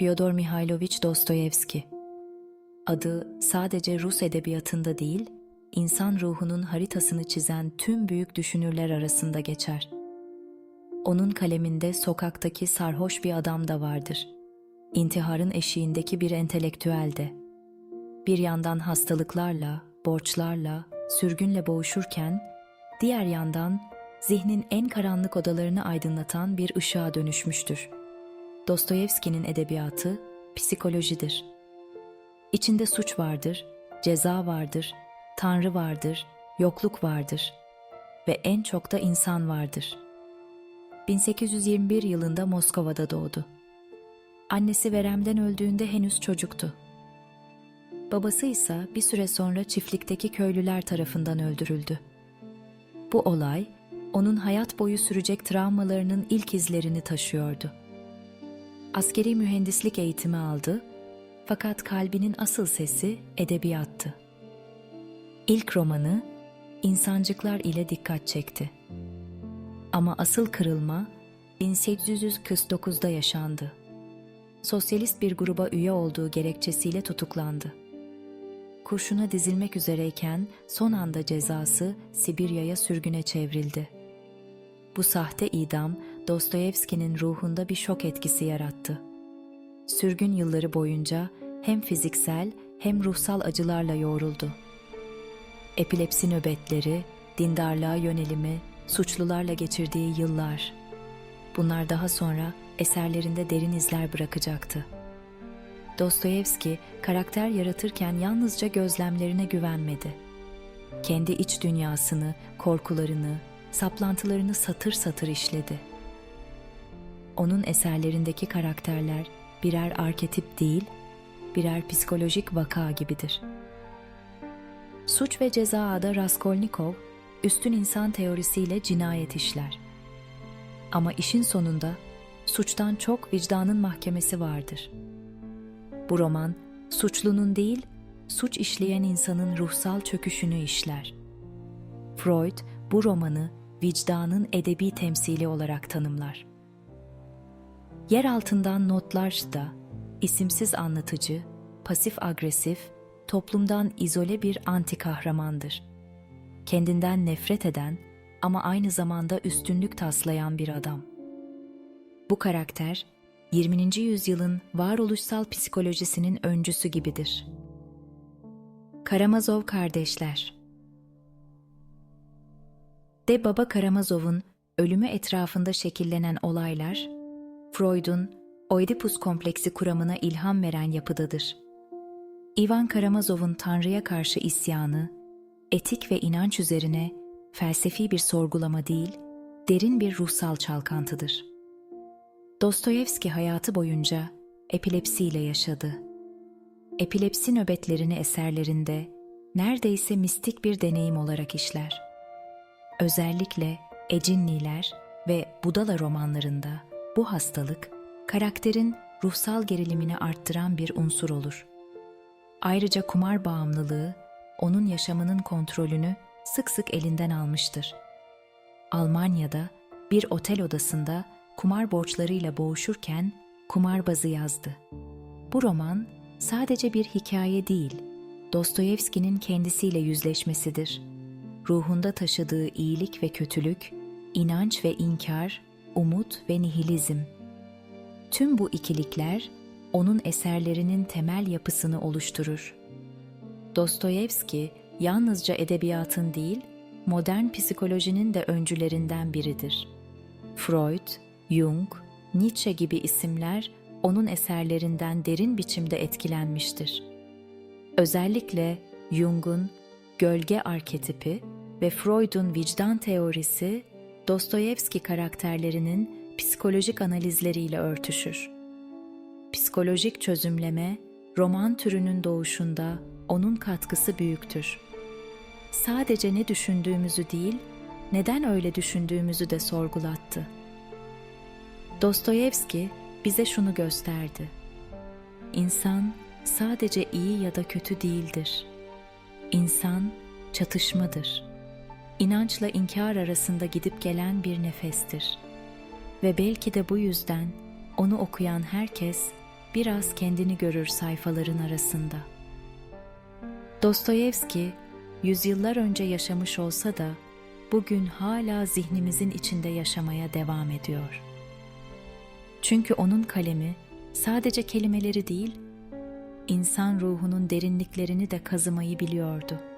Fyodor Mihailovich Dostoyevski Adı sadece Rus edebiyatında değil, insan ruhunun haritasını çizen tüm büyük düşünürler arasında geçer. Onun kaleminde sokaktaki sarhoş bir adam da vardır. İntiharın eşiğindeki bir entelektüel de. Bir yandan hastalıklarla, borçlarla, sürgünle boğuşurken, diğer yandan zihnin en karanlık odalarını aydınlatan bir ışığa dönüşmüştür. Dostoyevski'nin edebiyatı psikolojidir. İçinde suç vardır, ceza vardır, tanrı vardır, yokluk vardır ve en çok da insan vardır. 1821 yılında Moskova'da doğdu. Annesi veremden öldüğünde henüz çocuktu. Babası ise bir süre sonra çiftlikteki köylüler tarafından öldürüldü. Bu olay onun hayat boyu sürecek travmalarının ilk izlerini taşıyordu. Askeri mühendislik eğitimi aldı fakat kalbinin asıl sesi edebiyattı. İlk romanı insancıklar ile dikkat çekti. Ama asıl kırılma 1849'da yaşandı. Sosyalist bir gruba üye olduğu gerekçesiyle tutuklandı. Kurşuna dizilmek üzereyken son anda cezası Sibirya'ya sürgüne çevrildi. Bu sahte idam Dostoyevski'nin ruhunda bir şok etkisi yarattı. Sürgün yılları boyunca hem fiziksel hem ruhsal acılarla yoğruldu. Epilepsi nöbetleri, dindarlığa yönelimi, suçlularla geçirdiği yıllar. Bunlar daha sonra eserlerinde derin izler bırakacaktı. Dostoyevski karakter yaratırken yalnızca gözlemlerine güvenmedi. Kendi iç dünyasını, korkularını, saplantılarını satır satır işledi. Onun eserlerindeki karakterler birer arketip değil, birer psikolojik vaka gibidir. Suç ve Ceza'da Raskolnikov, üstün insan teorisiyle cinayet işler. Ama işin sonunda suçtan çok vicdanın mahkemesi vardır. Bu roman suçlunun değil, suç işleyen insanın ruhsal çöküşünü işler. Freud bu romanı vicdanın edebi temsili olarak tanımlar. Yer altından notlar da isimsiz anlatıcı, pasif agresif, toplumdan izole bir anti kahramandır. Kendinden nefret eden ama aynı zamanda üstünlük taslayan bir adam. Bu karakter 20. yüzyılın varoluşsal psikolojisinin öncüsü gibidir. Karamazov kardeşler De Baba Karamazov'un ölümü etrafında şekillenen olaylar, Freud'un Oedipus kompleksi kuramına ilham veren yapıdadır. Ivan Karamazov'un Tanrı'ya karşı isyanı, etik ve inanç üzerine felsefi bir sorgulama değil, derin bir ruhsal çalkantıdır. Dostoyevski hayatı boyunca epilepsiyle yaşadı. Epilepsi nöbetlerini eserlerinde neredeyse mistik bir deneyim olarak işler. Özellikle Ecinniler ve Budala romanlarında bu hastalık karakterin ruhsal gerilimini arttıran bir unsur olur. Ayrıca kumar bağımlılığı onun yaşamının kontrolünü sık sık elinden almıştır. Almanya'da bir otel odasında kumar borçlarıyla boğuşurken kumarbazı yazdı. Bu roman sadece bir hikaye değil, Dostoyevski'nin kendisiyle yüzleşmesidir. Ruhunda taşıdığı iyilik ve kötülük, inanç ve inkar, umut ve nihilizm. Tüm bu ikilikler onun eserlerinin temel yapısını oluşturur. Dostoyevski yalnızca edebiyatın değil, modern psikolojinin de öncülerinden biridir. Freud, Jung, Nietzsche gibi isimler onun eserlerinden derin biçimde etkilenmiştir. Özellikle Jung'un gölge arketipi ve Freud'un vicdan teorisi Dostoyevski karakterlerinin psikolojik analizleriyle örtüşür. Psikolojik çözümleme, roman türünün doğuşunda onun katkısı büyüktür. Sadece ne düşündüğümüzü değil, neden öyle düşündüğümüzü de sorgulattı. Dostoyevski bize şunu gösterdi. İnsan sadece iyi ya da kötü değildir. İnsan çatışmadır. İnançla inkar arasında gidip gelen bir nefestir. Ve belki de bu yüzden onu okuyan herkes biraz kendini görür sayfaların arasında. Dostoyevski, yüzyıllar önce yaşamış olsa da bugün hala zihnimizin içinde yaşamaya devam ediyor. Çünkü onun kalemi sadece kelimeleri değil, insan ruhunun derinliklerini de kazımayı biliyordu.